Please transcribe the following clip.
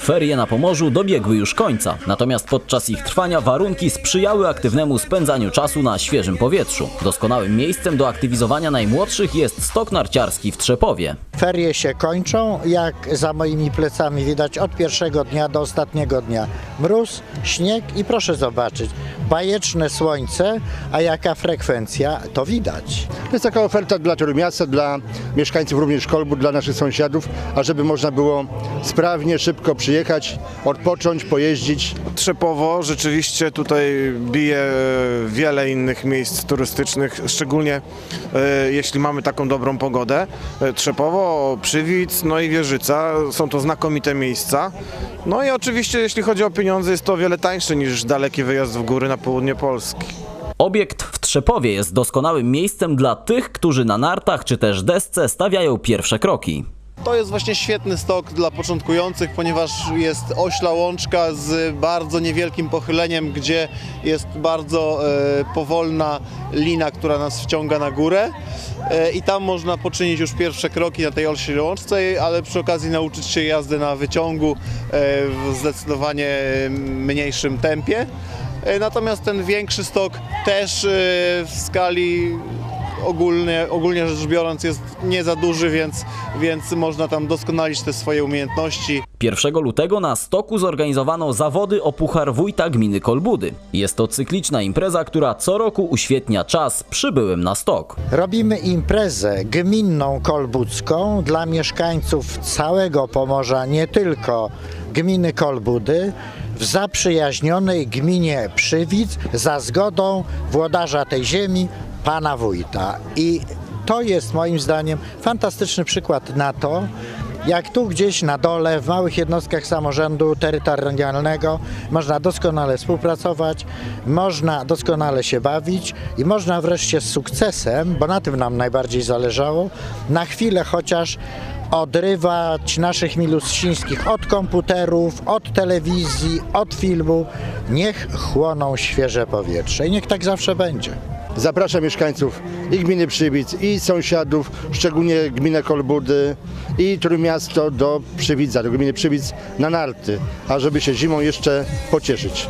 Ferie na Pomorzu dobiegły już końca, natomiast podczas ich trwania warunki sprzyjały aktywnemu spędzaniu czasu na świeżym powietrzu. Doskonałym miejscem do aktywizowania najmłodszych jest stok narciarski w Trzepowie. Ferie się kończą, jak za moimi plecami widać od pierwszego dnia do ostatniego dnia. Mróz, śnieg i proszę zobaczyć, bajeczne słońce, a jaka frekwencja, to widać. To jest taka oferta dla Trójmiasta, dla mieszkańców również Kolbu, dla naszych sąsiadów, ażeby można było sprawnie, szybko przyjechać, odpocząć, pojeździć. Trzepowo rzeczywiście tutaj bije e, wiele innych miejsc turystycznych, szczególnie e, jeśli mamy taką dobrą pogodę. E, Trzepowo, Przywic, no i Wieżyca są to znakomite miejsca. No i oczywiście jeśli chodzi o pieniądze jest to o wiele tańsze niż daleki wyjazd w góry na południe Polski. Obiekt w Trzepowie jest doskonałym miejscem dla tych, którzy na nartach czy też desce stawiają pierwsze kroki. To jest właśnie świetny stok dla początkujących, ponieważ jest ośla łączka z bardzo niewielkim pochyleniem, gdzie jest bardzo e, powolna lina, która nas wciąga na górę. E, I tam można poczynić już pierwsze kroki na tej ośli łączce, ale przy okazji nauczyć się jazdy na wyciągu e, w zdecydowanie mniejszym tempie. E, Natomiast ten większy stok też e, w skali ogólnie, ogólnie rzecz biorąc jest nie za duży, więc, więc można tam doskonalić te swoje umiejętności. 1 lutego na stoku zorganizowano zawody o Puchar Wójta Gminy Kolbudy. Jest to cykliczna impreza, która co roku uświetnia czas przybyłym na stok. Robimy imprezę gminną kolbudzką dla mieszkańców całego Pomorza, nie tylko gminy Kolbudy, w zaprzyjaźnionej gminie Przywic za zgodą włodarza tej ziemi, pana wójta. I to jest moim zdaniem fantastyczny przykład na to, jak tu gdzieś na dole, w małych jednostkach samorządu terytorialnego można doskonale współpracować, można doskonale się bawić i można wreszcie z sukcesem, bo na tym nam najbardziej zależało, na chwilę chociaż odrywać naszych milusińskich od komputerów, od telewizji, od filmu. Niech chłoną świeże powietrze i niech tak zawsze będzie. Zapraszam mieszkańców i gminy Przywic, i sąsiadów, szczególnie gminę Kolbudy i Trójmiasto do Przywidza, do gminy Przywic na narty, ażeby się zimą jeszcze pocieszyć.